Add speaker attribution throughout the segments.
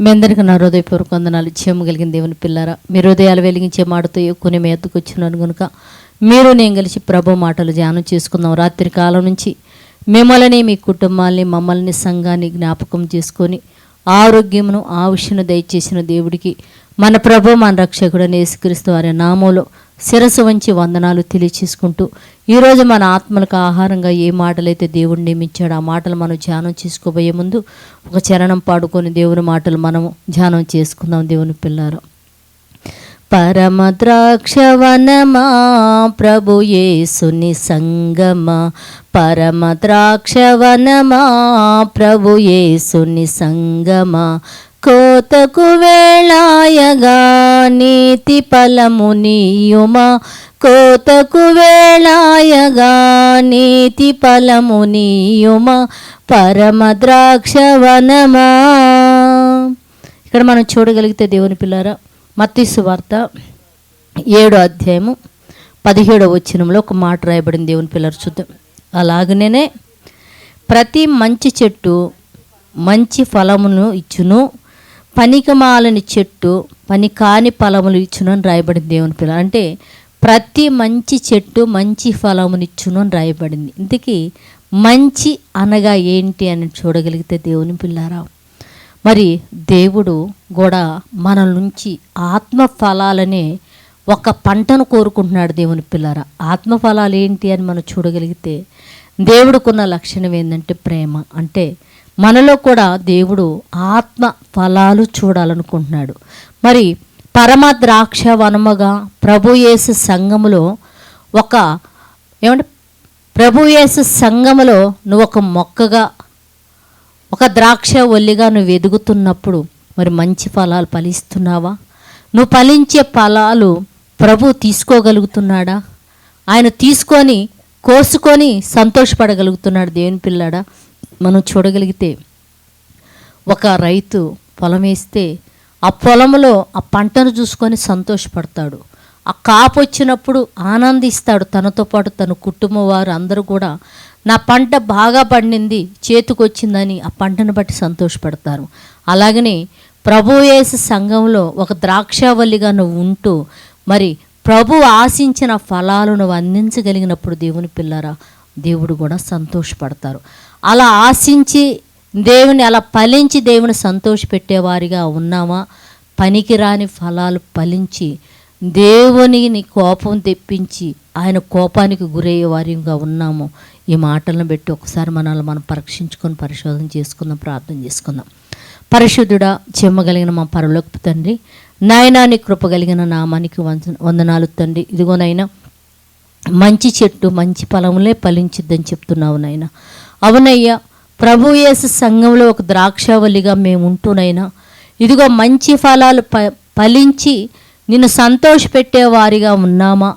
Speaker 1: మీ అందరికీ నా హృదయపూర్వక వందనాలు. ఇచ్చేమ కలిగిన దేవుని పిల్లారా మీ హృదయాలు వెలిగించే మాటతో కొన్ని మీ ఎత్తుకు వచ్చినాను కనుక మీరు నేను కలిసి ప్రభు మాటలు ధ్యానం చేసుకుందాం. రాత్రి కాలం నుంచి మిమ్మల్ని మీ కుటుంబాల్ని మమ్మల్ని సంఘాన్ని జ్ఞాపకం చేసుకొని ఆరోగ్యమును ఆవుష్యను దయచేసిన దేవుడికి మన ప్రభు మన రక్షకుడు నేసుక్రీస్తు వారి నామంలో శిరసు వంచి వందనాలు తెలియచేసుకుంటూ ఈరోజు మన ఆత్మలకు ఆహారంగా ఏ మాటలైతే దేవుడు నియమించాడో ఆ మాటలు మనం ధ్యానం చేసుకోబోయే ముందు ఒక చరణం పాడుకొని దేవుని మాటలు మనము ధ్యానం చేసుకుందాం దేవుని పిల్లారు పరమ ద్రాక్షవనమా ప్రభు యేసుని సంగమా. పరమ ద్రాక్షవనమా ప్రభు యేసుని సంగమా. కోతకు వేళాయగా నీతి ఫలము నీయుమా? కోతకు వేళాయగా నీతి ఫలము నీయుమా? పరమ ద్రాక్షవనమా ఇక్కడ మనం చూడగలిగితే దేవుని పిల్లారా మత్తిసు వార్త ఏడో అధ్యాయము పదిహేడో వచ్చినంలో ఒక మాట రాయబడింది దేవుని పిల్లలు చూద్దాం. అలాగనే ప్రతి మంచి చెట్టు మంచి ఫలమును ఇచ్చును పనికిమాలని చెట్టు పని కాని ఫలములు ఇచ్చును అని రాయబడింది దేవుని పిల్ల అంటే ప్రతి మంచి చెట్టు మంచి ఫలమునిచ్చును అని రాయబడింది. ఇంతకీ మంచి అనగా ఏంటి అని చూడగలిగితే దేవుని పిల్లారా? మరి దేవుడు కూడా మన నుంచి ఆత్మ ఫలాలనే ఒక పంటను కోరుకుంటున్నాడు దేవుని పిల్లారా. ఆత్మ ఫలాలు ఏంటి అని మనం చూడగలిగితే దేవుడుకున్న లక్షణం ఏంటంటే ప్రేమ. అంటే మనలో కూడా దేవుడు ఆత్మ ఫలాలు చూడాలనుకుంటున్నాడు. మరి పరమ ద్రాక్ష వనముగా ప్రభుయేసు సంఘములో ఒక ఏమంటే ప్రభుయేసు సంఘములో నువ్వు ఒక మొక్కగా ఒక ద్రాక్ష ఒల్లిగా నువ్వు ఎదుగుతున్నప్పుడు మరి మంచి ఫలాలు ఫలిస్తున్నావా? నువ్వు ఫలించే ఫలాలు ప్రభు తీసుకోగలుగుతున్నాడా? ఆయన తీసుకొని కోసుకొని సంతోషపడగలుగుతున్నాడు దేవుని పిల్లాడా? మనం చూడగలిగితే ఒక రైతు పొలం వేస్తే ఆ పొలంలో ఆ పంటను చూసుకొని సంతోషపడతాడు. ఆ కాపు వచ్చినప్పుడు ఆనందిస్తాడు. తనతో పాటు తన కుటుంబం వారు అందరూ కూడా నా పంట బాగా పండింది చేతికొచ్చిందని ఆ పంటను బట్టి సంతోషపడతారు. అలాగనే ప్రభుయేసు సంఘంలో ఒక ద్రాక్షావల్లిగా నువ్వు ఉంటూ మరి ప్రభు ఆశించిన ఫలాలు నువ్వు అందించగలిగినప్పుడు దేవుని పిల్లరా దేవుడు కూడా సంతోషపడతారు. అలా ఆశించి దేవుని అలా ఫలించి దేవుని సంతోషపెట్టేవారిగా ఉన్నామా? పనికిరాని ఫలాలు ఫలించి దేవునిని కోపం తెప్పించి ఆయన కోపానికి గురయ్యే వారిగా ఉన్నాము. ఈ మాటలను బట్టి ఒకసారి మనల్ని మనం పరీక్షించుకొని పరిశోధన చేసుకుందాం ప్రార్థన చేసుకుందాం. పరిశుద్ధుడా చెమ్మగలిగిన మా పరలోకి తండ్రి నాయనాని కృప కలిగిన నామానికి వంద వందనాలు తండ్రి. ఇదిగోనైనా మంచి చెట్టు మంచి ఫలములే ఫలించిద్దని చెప్తున్నావు నాయన. అవునయ్యా ప్రభు యేసు సంఘంలో ఒక ద్రాక్షావల్లిగా మేము ఉంటూనైనా ఇదిగో మంచి ఫలాలు ప ఫలించి నిన్ను సంతోషపెట్టే వారిగా ఉన్నామా?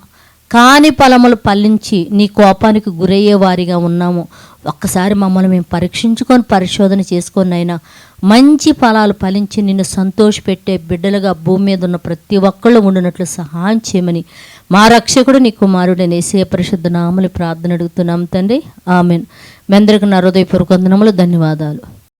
Speaker 1: కాని ఫలములు ఫలించి నీ కోపానికి గురయ్యే వారిగా ఉన్నాము. ఒక్కసారి మమ్మల్ని మేము పరీక్షించుకొని పరిశోధన చేసుకొని అయినా మంచి ఫలాలు ఫలించి నిన్ను సంతోషపెట్టే బిడ్డలుగా భూమి మీద ఉన్న ప్రతి ఒక్కళ్ళు ఉండినట్లు సహాయం చేయమని మా రక్షకుడు నీ కుమారుడు నేసే పరిశుద్ధ నామని ప్రార్థన అడుగుతున్నాం తండ్రి. ఆమెన్. మీ అందరికీ నా హృదయపూర్వకందనములు ధన్యవాదాలు.